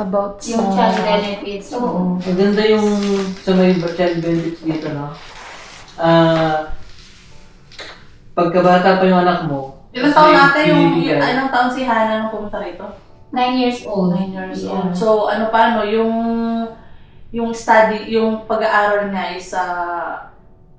about Yung sa... child benefits. Oo. Maganda yung sa may child benefits dito, no? Ah, pagkabata pa yung anak mo, Ilang taon natin yung, yung anong taon si Hana nung pumunta rito? Nine years old. Nine years Yeah. old. So, ano pa, no, yung, yung study, yung pag-aaral niya is ah,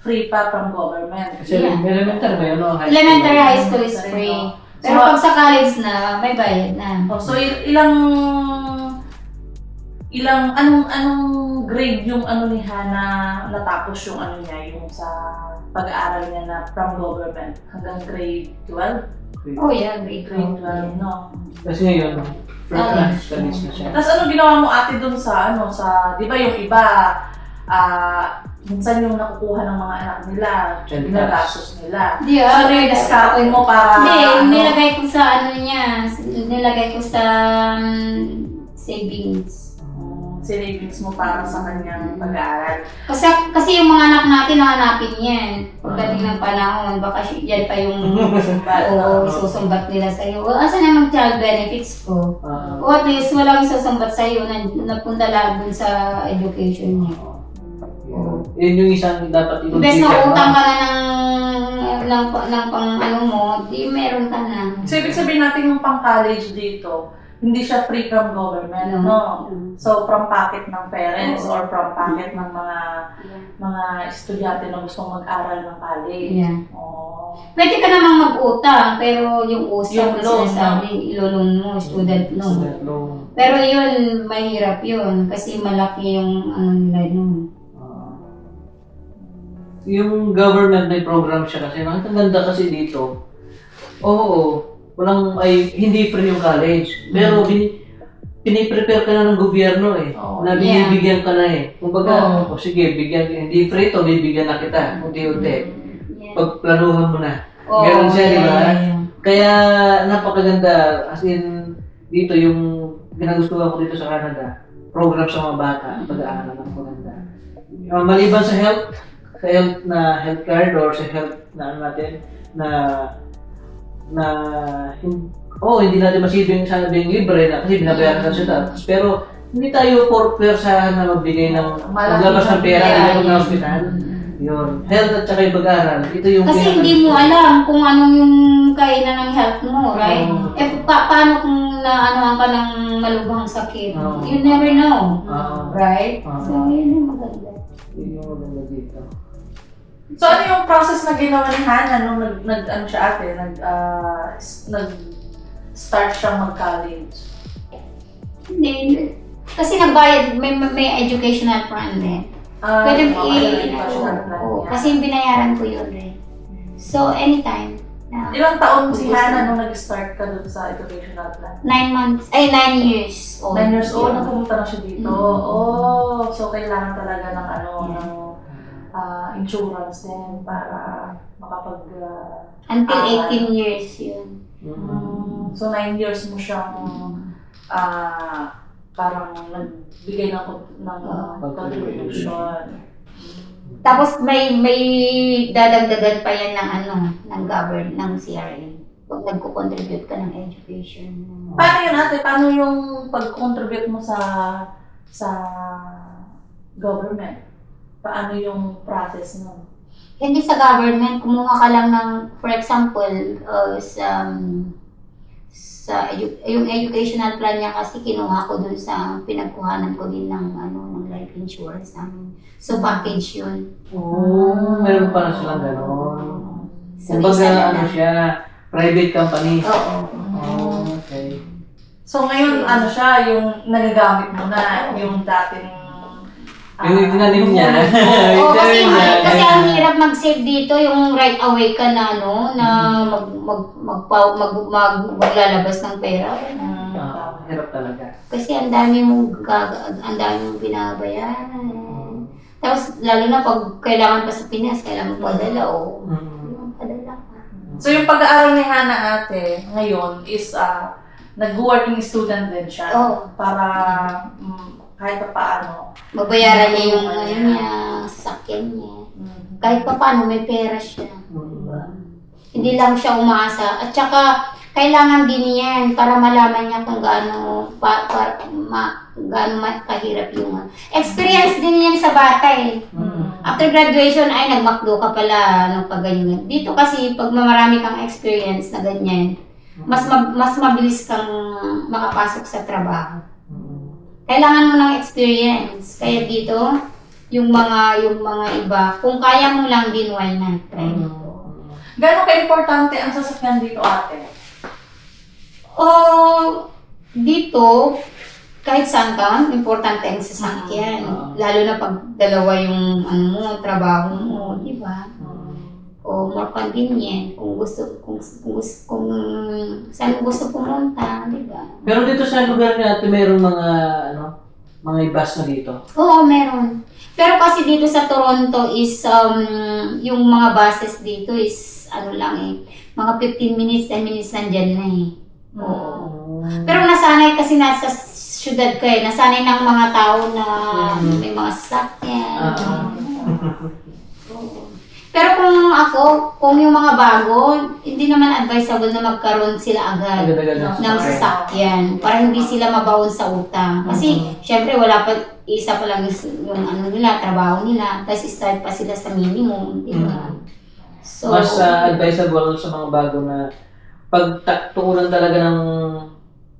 free pa from government. Kasi Yeah. elementary ba yun, no? High Elementary school. high school is free. Pero pag sa college na, may bayad na. Oh, so, il- ilang, ilang, anong, anong grade yung ano ni Hana natapos yung ano niya, yung sa pag-aaral niya na from government hanggang grade 12? Oh yeah, grade Grade 12. 12, no? Kasi ngayon, free College. na, college na siya. Tapos ano ginawa mo ate dun sa ano sa 'di ba yung iba ah minsan yung nakukuha ng mga anak nila, Child ginagastos nila. Hindi So ah. ano yung mo para Hindi, ano, nilagay ko sa ano niya, nilagay ko sa um, savings. Savings mo para sa kanyang pag-aaral. Kasi kasi yung mga anak natin, nahanapin yan. Pagdating ng panahon, baka si- yan pa yung Sumbat, Oo, isusumbat nila sa'yo. Well, asan naman child benefits ko? Ah, O at least walang isusumbat sa'yo na napunta lang dun sa education niya. yun. Yun yung isang dapat Imbes na utang ka na ng, ng, ng pang ano mo, di meron ka na. So ibig sabihin natin yung pang-college dito, hindi siya free from government, No. no? So from pocket ng parents or from pocket ng mga mga estudyante na gustong mag-aral ng college. Yeah. Oh. Pwede ka namang mag-utang, pero yung usap Yung na loan, sinasabi, ilolon mo, student loan. Student loan. Pero yun, mahirap yun, kasi malaki yung ano nila nun. Ah. yung government may program siya kasi ang ganda kasi dito. Oo, walang ay hindi free yung college. Pero bin, piniprepare ka na ng gobyerno eh. Oo. na binibigyan ka na eh. Kumbaga, o sige, bigyan hindi free to, bibigyan na kita. Unti-unti. Yeah. Pagplanuhan mo na. Oo, Ganun siya, di ba? yeah, yeah. Kaya napakaganda as in dito yung ginagustuhan ko dito sa Canada, program sa mga bata, pag-aaral ng maganda. Uh, maliban sa health, sa health na health card or sa health na ano natin, na na oh, hindi natin masibing sabing libre na kasi binabayaran sa siya. Pero hindi tayo for persahan na magbigay ng maglabas ng pera Yeah, ng hospital. Yun. Health at saka yung pag-aaral. Ito yung Kasi hindi mo alam kung anong yung kainan ng health mo, right? Oo. Eh, pa- paano kung naanohan ka ng malubhang sakit? Oo. You never know, Oo. right? Oo. So, yun yung maganda. Yun yung maganda dito. So ano yung process na ginawa ni Hannah nung nag, nag ano siya ate, nag, s- nag start siyang mag-college? Hindi, kasi nagbayad, may, may educational plan din. Ah, Pwede okay, i- educational plan oo, niya. kasi yung binayaran ko yun eh. So, anytime. Na, Ilang taon si Hannah nung nag-start ka dun sa educational plan? nine months, ay, nine years old. Nine years old, Yeah. nung pumunta na siya dito. Mm. Oh, so kailangan talaga ng ano, Yeah. ng ah, insurance din para makapag... ah, Until Ah. 18 years yun. mm, so nine years mo siyang ah, parang nagbigay ng, ng Ah. contribution. Tapos may may dadagdagan pa yan ng ano, ng govern, ng CRA. Pag nagko-contribute ka ng education. Paano yun ate? Paano yung pag-contribute mo sa sa government? Paano yung process nun? Hindi sa government, kumuha ka lang ng, for example, uh, sa, um, sa edu- yung educational plan niya kasi kinuha ko dun sa pinagkuhanan ko din ng ano ng life insurance namin. So package yun. Oo, meron pa na silang gano'n. So Kumbaga, isa na ano lang. siya, private company. Oo. Oh, okay. So ngayon, ano siya, yung nagagamit mo na, yung dating... ah, Yung itinanim niya. Oo, Ito kasi, kasi ang hirap mag-save dito, yung right away ka na, no, na mag, mag, mag, mag, mag, maglalabas ng pera. Mm, Ah, hirap talaga. Kasi ang dami mong, ang dami mong binabayaran. Tapos, lalo na pag kailangan pa sa Pinas, kailangan mo padala, o, Mm. padala ka. So yung pag-aaral ni Hannah ate ngayon is ah, nag-working student din siya Oo. para mm, kahit pa paano. Mabayaran niya yung, ano niya, sasakyan niya. Mm. Kahit pa paano, may pera siya. Mm. Hindi lang siya umaasa. At saka, kailangan din yan para malaman niya kung gaano pa, pa, ma, gaano kahirap yung experience din yan sa bata eh. Mm. After graduation ay nagmakdo ka pala ano pag ganyan. Dito kasi pag marami kang experience na ganyan, mas ma- mas mabilis kang makapasok sa trabaho. Kailangan mo ng experience. Kaya dito, yung mga yung mga iba, kung kaya mo lang din why not? Try mo. Gano'ng ka-importante ang sasakyan dito ate? O dito, kahit saan ka, importante ang sasakyan. Mm. Lalo na pag dalawa yung ano mo, trabaho mo, di ba? O more convenient kung gusto kung kung, kung saan gusto pumunta, di ba? Pero dito sa lugar niya, ate, mayroong mga, ano, mga bus na dito. Oo, meron. Pero kasi dito sa Toronto is um, yung mga buses dito is ano lang eh, mga 15 minutes, 10 minutes nandyan na eh. Oo. Pero nasanay kasi nasa syudad ko eh, nasanay ng mga tao na Mhm. may mga sasakyan. Ah. Oo. Pero kung ako, kung yung mga bago, hindi naman advisable na magkaroon sila agad Agad-agad na ng sasakyan para hindi sila mabaon sa utang. Kasi Mhm. syempre wala pa isa pa lang yung, yung ano nila, trabaho nila, tapos start pa sila sa minimum, di ba? So, Mas ah, advisable sa mga bago na pag ta- tuunan talaga ng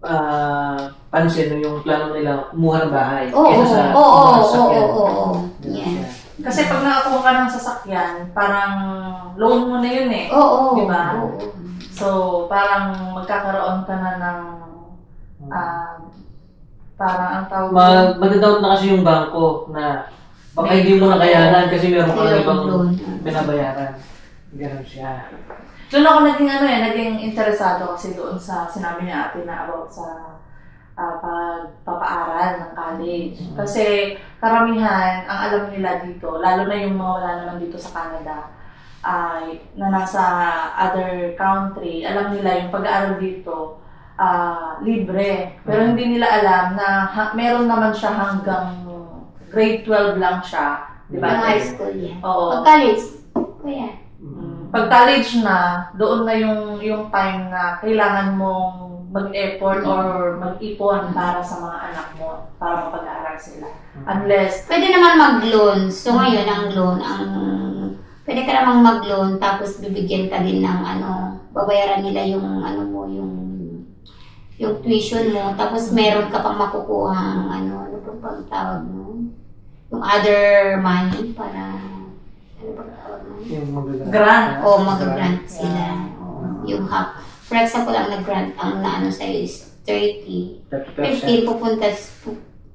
ah, pansin yung plano nila kumuha ng bahay. oo, oo, kaysa sa oo, oo, mga oo, sasakyan. oo, oo, Ganun yeah. siya. Kasi pag nakakuha ka ng sasakyan, parang loan mo na yun eh. Oo, Diba? oo. So, parang magkakaroon ka na ng, ah, parang ang tawag Mag magdadoubt na kasi yung bangko na baka hindi mo nakayanan kasi meron kang Kailangan ibang loan. binabayaran. Ganun siya. Doon ako naging ano eh, naging interesado kasi doon sa sinabi niya ate na about sa ah, pagpapaaral ng college. Mm. Kasi karamihan, ang alam nila dito, lalo na yung mga wala naman dito sa Canada, ay na nasa other country, alam nila yung pag-aaral dito, ah, libre. Pero Mm. hindi nila alam na ha- meron naman siya hanggang grade 12 lang siya. Di ba? High school yan. Oo. Pag college, kaya. Mm. Pag college na, doon na yung yung time na kailangan mong mag-effort or mag-ipon para sa mga anak mo para mapag-aaral sila. Unless, Pwede naman mag-loan. So ngayon, ang loan, ang pwede ka namang mag-loan tapos bibigyan ka din ng ano, babayaran nila yung ano mo, yung yung tuition mo. Tapos meron ka pang makukuha ano, ano ba pang tawag mo? Yung other money para ano ba tawag mo? Yung magagrant. Grant. O mag-grant sila. O, yung half. For example, ang nag-grant, ang naano sa'yo is 30. 30%. 15 pupunta, s-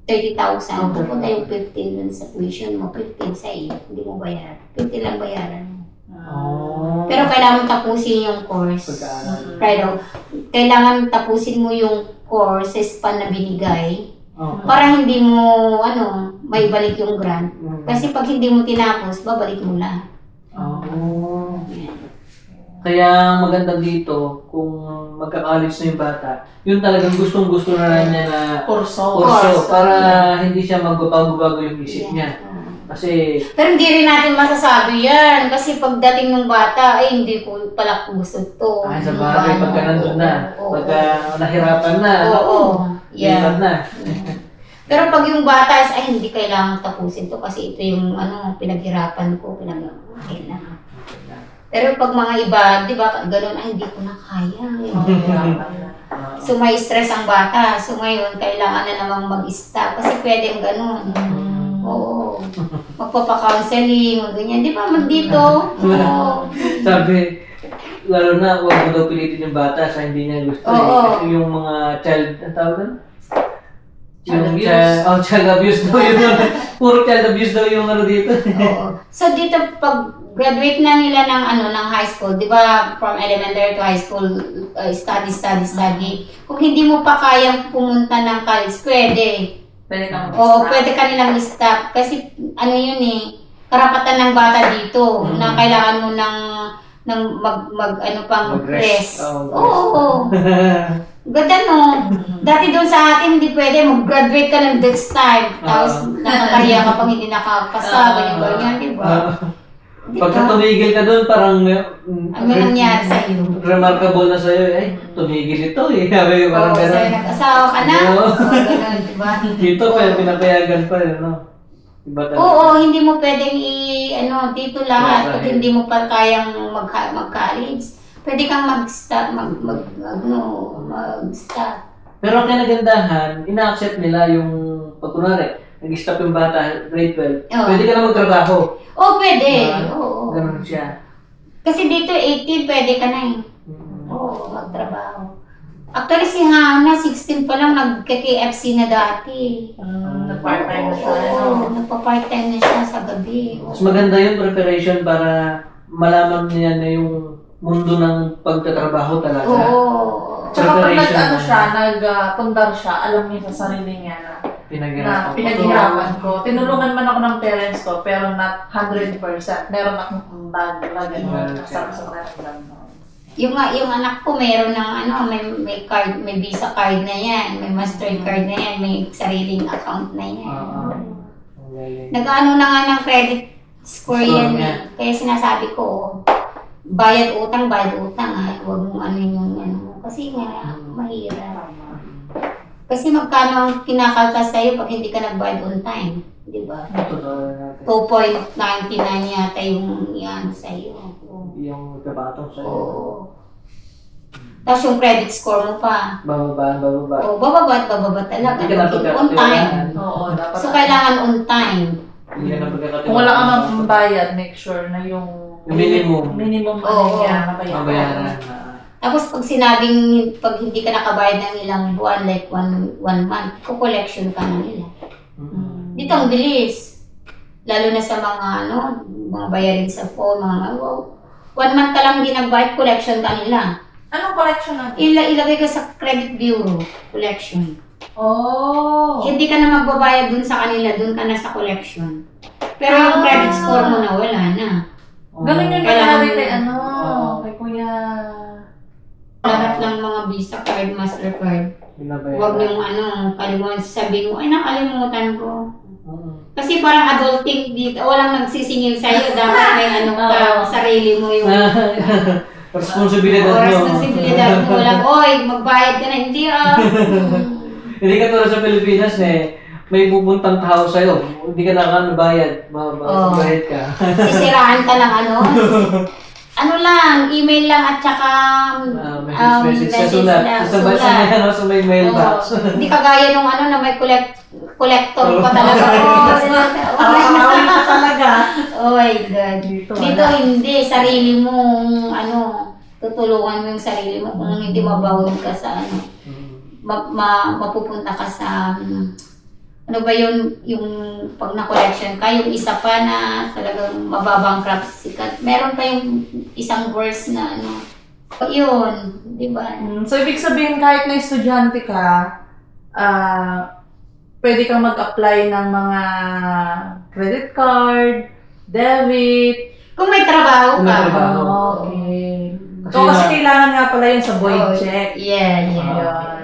30,000. Pupunta yung 15 dun sa tuition mo. 15 sa iyo. Hindi mo bayaran. 50 lang bayaran mo. Oh. Pero kailangan tapusin yung course. Oh. Kailangan tapusin mo yung courses pa na binigay Oh. para hindi mo, ano, may balik yung grant. Mm. Kasi pag hindi mo tinapos, babalik mo lahat. Oh. Kaya maganda dito, kung magka-college na yung bata, yun talagang gustong-gusto na rin niya na kurso. kurso para hindi siya magbabago-bago yung isip niya. Oo. Kasi, Pero hindi rin natin masasabi yan. Kasi pagdating ng bata, ay hindi ko pala gusto to. ay sa bagay, Ano, pagka nandun na, oo, pagka nahirapan na, Oo, oo. Yeah. lipat na. Pero pag yung bata is, ay hindi kailangan tapusin to kasi ito yung ano, pinaghirapan ko, pinag okay lang. Pero pag mga iba, di ba, ganun, ay hindi ko na kaya. Ah, So may stress ang bata. So ngayon, kailangan na namang mag-stop kasi pwede yung ganun. Oo. Magpapa-counseling, mag ganyan. Di ba, mag dito? Oo. Sabi, lalo na huwag mo daw pilitin yung bata sa hindi niya gusto. eh. Oo. Kasi yung mga child, ang tawag doon? Child abuse. Child, oh, child abuse daw yun. Puro child abuse daw yung ano dito. Oo. So dito pag graduate na nila ng ano ng high school, 'di ba? From elementary to high school, uh, study, study, study. Kung hindi mo pa kayang pumunta ng college, pwede. Pwede kang Oo, pwede ka nilang stop kasi ano 'yun eh, karapatan ng bata dito Mm. na kailangan mo ng ng mag, mag ano pang Mag-rest. rest. Oo, Oo. oo. Ganda no. Dati doon sa atin, hindi pwede. Mag-graduate ka ng next time. Tapos nakakahiya ka pang hindi nakapasa. Ah. ganyan, ganyan, di ba? Ah, Pagka Diba? tumigil ka doon, parang Ano nangyari sa iyo? remarkable na sa'yo, eh, tumigil ito eh. Sabi parang Oo, sa'yo nag-asawa ka na? Oo. Ganun, diba? Dito, pero pinapayagan pa rin, no? Iba talaga. Oo, hindi mo pwedeng i, ano, dito lahat, pag Right. hindi mo pa kayang mag, mag-college, pwede kang mag-start, mag, mag, ano, mag-start. Pero ang kinagandahan, ina-accept nila yung, pag kunwari, nag-stop yung bata, grade 12, Oo. pwede ka na magtrabaho. Oo, pwede. Diba? Oo. Ganun siya. Kasi dito, 18, pwede ka na eh. Mm. Oo, magtrabaho. Actually, si Hana, 16 pa lang, nag-KFC na dati. Um, nag-part-time na siya. Oo, ano? nagpa-part-time na siya sa gabi. Oo. Mas maganda yung preparation para malaman niya na yung mundo ng pagtatrabaho talaga. Oo. Tsaka pag Preparation nag-ano na. siya, nag-pundar siya, alam niya sa sarili niya na, na Pinaghirapan ko. pinaghirapan ko. Tinulungan man ako ng parents ko, pero not 100%. Meron akong ambag na gano'n. Okay. Sarap sa naramdaman mo. Yung, yung anak ko, mayroon ng ano, may, may card, may Visa card na yan, may Mastercard na yan, may sariling account na yan. Oo. Ang galing. Nag-ano na nga ng credit score Score yan. niya. eh. Kaya sinasabi ko, bayad utang, bayad utang ha. Huwag mong ano yung ano mo. Kasi nga, mahirap. Kasi magkano ang kinakaltas sa'yo pag hindi ka nagbayad on time. Di ba? Totoo natin. 2.99 yata yung yan sa'yo. Oo. Yung kabatong sa'yo. Oo. Tapos yung credit score mo pa. Bababa, bababa. O, bababa at bababa talaga. Hindi ka on time. Oo, dapat. So, kailangan on time. Hindi na pagkakatiwalaan. Kung wala ka mang pambayad, make sure na yung Yung minimum. minimum Oo. ano niya, mabayaran. Mabayaran na. Tapos pag sinabing pag hindi ka nakabayad ng ilang buwan, like one, one month, ko-collection ka na nila. Mm. Dito ang bilis. Lalo na sa mga ano, mga bayarin sa phone, mga wow. One month ka lang hindi nagbayad, collection ka nila. Anong collection natin? Ila ilagay ka sa credit bureau, collection. Oh. Hindi ka na magbabayad dun sa kanila, dun ka na sa collection. Pero yung Ah. credit score mo na, wala na. Ganun yung Kailangan- nangyari kay ano, Oo. kay Kuya. Lahat ng mga Visa card, Mastercard. Binabayaran. Huwag niyong ano, kalimutan sabihin mo, ay nakalimutan ko. Oo. Kasi parang adulting dito, walang nagsisingil sa'yo, dapat may ano ka, Oo. sarili mo yung Responsibilidad oras mo. ng sibilidad mo. Walang, oy, magbayad ka na, hindi ah. Hindi ka tulad sa Pilipinas eh, may pupuntang tao sa'yo. Hindi ka nakabayad. Oo. Mabayad ka. Sisiraan ka ng ano, ano lang, email lang at saka Ah, um, message, message. Sa sulat. lang, Sa sa sa may, ano, sa may mailbox. Oo. Hindi kagaya nung ano na may collect, collector pa talaga. Oo. Oh, Awawin ka talaga. oh my God. Dito, Dito wala. hindi, sarili mong ano, tutulungan mo yung sarili mo kung hindi mabawon ka sa ano, Mm. Ma, ma- mapupunta ka sa um, ano ba yun, yung pag na-collection ka, yung isa pa na talagang mababankrupt ka. Meron pa yung isang verse na ano, yun, di ba? Mm, So, ibig sabihin, kahit na estudyante ka, ah, pwede kang mag-apply ng mga credit card, debit. Kung may trabaho Kung may ka. trabaho. Oh, okay. Kasi So, kasi na- kailangan nga pala yun sa void Oh, check. Yeah, yeah. Yun.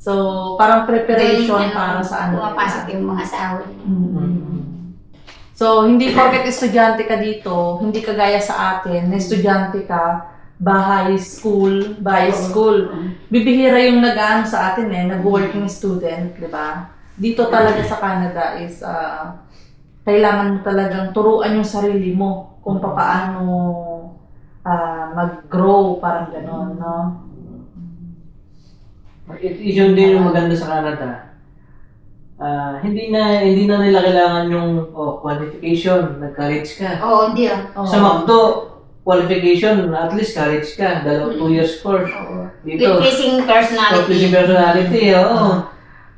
So, parang preparation Doon, para sa ano. Pumapasok yung mga sahod. Mm. So, hindi porket estudyante ka dito, hindi ka gaya sa atin, na estudyante ka, bahay, school, bahay, school. Bibihira yung nag sa atin eh, nag-working student, di ba? Dito talaga sa Canada is, ah, kailangan mo talagang turuan yung sarili mo kung paano ah, mag-grow, parang gano'n, no? It, yun din yung maganda sa Canada. Ah, hindi na hindi na nila kailangan yung oh, qualification, nag-college ka. Oo, hindi ah. Oo. Sa McDo, qualification, at least college ka, dalaw two years course. Oo. Dito, With pleasing personality. Pleasing personality, oo.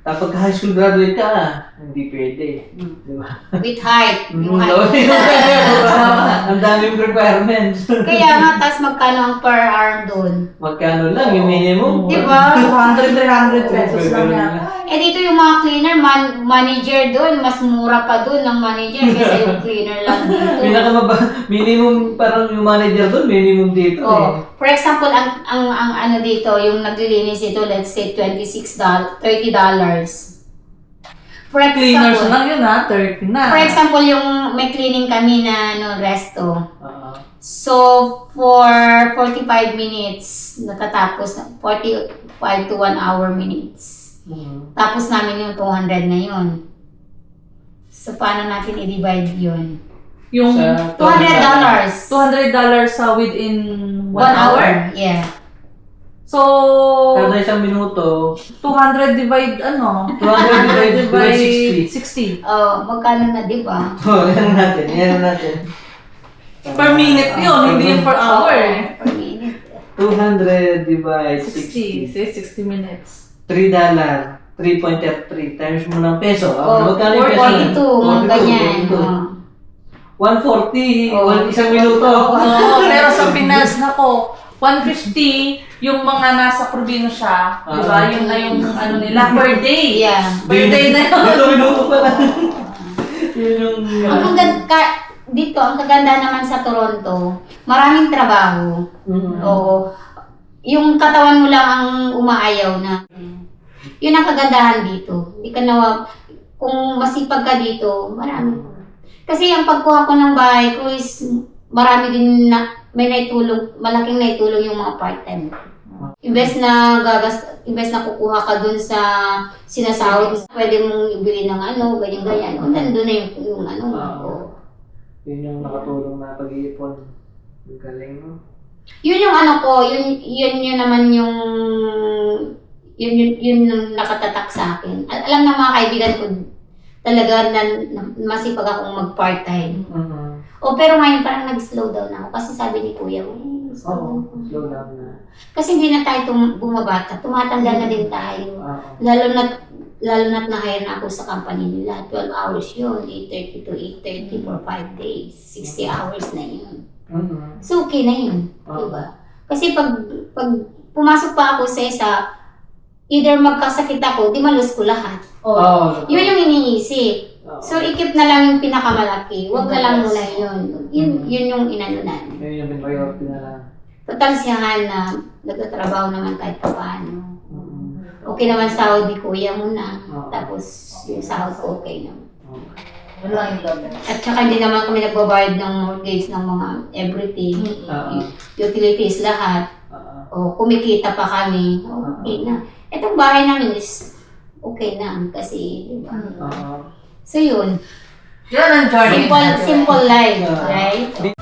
Tapos high school graduate ka, hindi pwede. Di ba? With height. Yung Mm, height. Ang daming requirements. Kaya nga, tas magkano ang per hour doon? Magkano lang yung minimum? Di ba? 200, 300 pesos lang yan. Eh dito yung mga cleaner, man, manager doon, mas mura pa doon ng manager kaysa yung cleaner lang dito. Pinakamaba, minimum parang yung manager doon, minimum dito eh. Oh, for example, ang, ang ang ano dito, yung naglilinis ito, let's say $26, $30. For Cleaners example, lang yun ha, 30 na. for example, yung may cleaning kami na no, resto. Oo. So, for 45 minutes, natatapos, na- 45 to 1 hour minutes. Mhm. Tapos namin yung 200 na yun. So, paano natin i-divide yun? Yung Sa $200 dollars. $200 sa within 1 One hour. Yeah. So, Kada isang minuto, 200 divide ano? 200 divide by 60. 60. Oh, magkano na, di ba? Oh, yan natin, yan natin. Per minute yun, hindi yung per hour. eh. Per minute. 200 divide 60. 60. Say 60 minutes. 3 dollar. 3.33 times mo ng peso. Oh, Ah, magkano yung peso? 42, mga ganyan. 42. Oh. 140, Oh. one- isang minuto. Oo, pero sa Pinas na ko, 150 yung mga nasa probinsya, di ba? Ah. Yung na yung ano nila per day. Yeah. Per day na yun. Dito minuto pa lang. Yun yung... Ang kaganda, ka, dito, ang kaganda naman sa Toronto, maraming trabaho. Mhm. Oo. Yung katawan mo lang ang umaayaw na. Yun ang kagandahan dito. Hindi ka nawa, kung masipag ka dito, marami. Kasi ang pagkuha ko ng bahay ko is marami din na, may naitulong, malaking naitulong yung mga part-time. Imbes na gagas, imbes na kukuha ka dun sa sinasahod, pwede mong ibili ng ano, ganyan-ganyan. O, nandun na yung, yung ano. Oo. Yun yung nakatulong na pag-iipon. Ang galing, no? Yun yung ano ko, yun, yun yun naman yung, yun, yun, yun yung nakatatak sa akin. Al- alam ng mga kaibigan ko, talaga na, na masipag akong mag-part-time. Mhm. O pero ngayon parang nag-slow down ako kasi sabi ni kuya, eh, slow Oo, down." slow down na. Kasi hindi na tayo tum- bumabata, tumatanda na din tayo. Oo. Lalo na lalo na't na-hire na ako sa company nila. 12 hours yun, 8.30 to 8.30 for 5 days. 60 hours na yun. Mhm. So, okay na yun. Oo. Diba? Kasi pag, pag pumasok pa ako sa isa, either magkasakit ako, di malus ko lahat. Oo. Yun yung iniisip. So, ikip na lang yung pinakamalaki. Huwag na lang muna yun. Yun, yun yung inano namin. Yun yung priority na lang. Total siyahan na nagtatrabaho naman kahit pa paano. Mhm. Okay naman sahod ni kuya muna. Tapos yung sahod ko okay naman. Lang yung dami. At saka hindi naman kami nagbabayad ng mortgage ng mga everything. Oo. Utilities lahat. O kumikita pa kami. Okay na. Itong bahay namin is okay na. Kasi, di ba? Oo. So yun. Yan ang journey Simple, natin. simple life, Ah. right?